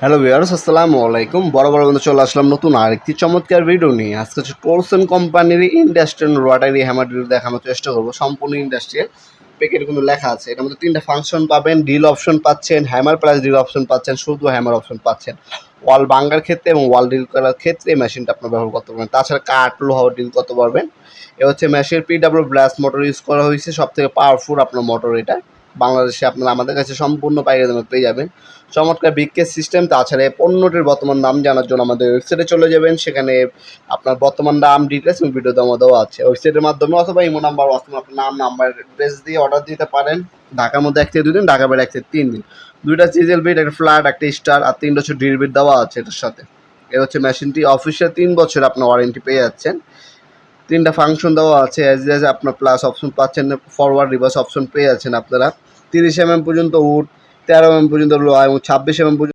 Hello viewers আসসালামু আলাইকুম। বড় বড় বন্ধু চলে আসলাম নতুন আরেকটি চমৎকার ভিডিও নিয়ে। আজকে হচ্ছে টোলসন কোম্পানির ইন্ডাস্ট্রিয়াল রোটারি হ্যামার ড্রিল দেখানোর চেষ্টা করব। সম্পূর্ণ ইন্ডাস্ট্রিয়াল প্যাকেট কিন্তু লেখা আছে। এটার মধ্যে তিনটা ফাংশন পাবেন। ডিল অপশন পাচ্ছেন হ্যামার প্লাস ডিল অপশন পাচ্ছেন, শুধু হ্যামার অপশন পাচ্ছেন। ওয়াল বাঙ্গার ক্ষেত্রে এবং ওয়াল ডিল করার ক্ষেত্রে এই মেশিনটা আপনার ব্যবহার করতে পারবেন। তাছাড়া কাঠ, লোহা ডিল করতে পারবেন। এ হচ্ছে মেশিনের পিডাব্লিউ ব্লাস মোটর ইউজ করা হয়েছে। সব থেকে পাওয়ারফুল আপনার মোটর এটা। বাংলাদেশে আপনারা আমাদের কাছে সম্পূর্ণ পাইকারি দামে পেয়ে যাবেন। চমৎকার বিকেস সিস্টেম তাছাড়া পণ্যটির বর্তমান দাম জানার জন্য আমাদের ওয়েবসাইটে চলে যাবেন। সেখানে আপনার বর্তমান দাম ডিটেলস এবং ভিডিও দামও দেওয়া আছে। ওয়েবসাইটের মাধ্যমে অথবা ইমো নাম্বার অথবা আপনার নাম নাম্বার ড্রেস দিয়ে অর্ডার দিতে পারেন। ঢাকার মধ্যে এক থেকে দুই দিন, ঢাকা বাইরে এক থেকে তিন দিন। দুইটা চিজেল বিট একটা ফ্ল্যাট একটা স্টার আর তিনটা হচ্ছে ড্রিল বিট দেওয়া আছে এটার সাথে। এ হচ্ছে মেশিনটি অফিসিয়াল তিন বছর আপনার ওয়ারেন্টি পেয়ে যাচ্ছেন। তিনটা ফাংশন দেওয়া আছে অ্যাজ আপনার প্লাস অপশন পাচ্ছেন ফরওয়ার্ড রিভার্স অপশন পেয়ে যাচ্ছেন আপনারা। তিরিশ এমএম পর্যন্ত উঠ তেরো এমএম পর্যন্ত লো এবং ছাব্বিশ এমএম পর্যন্ত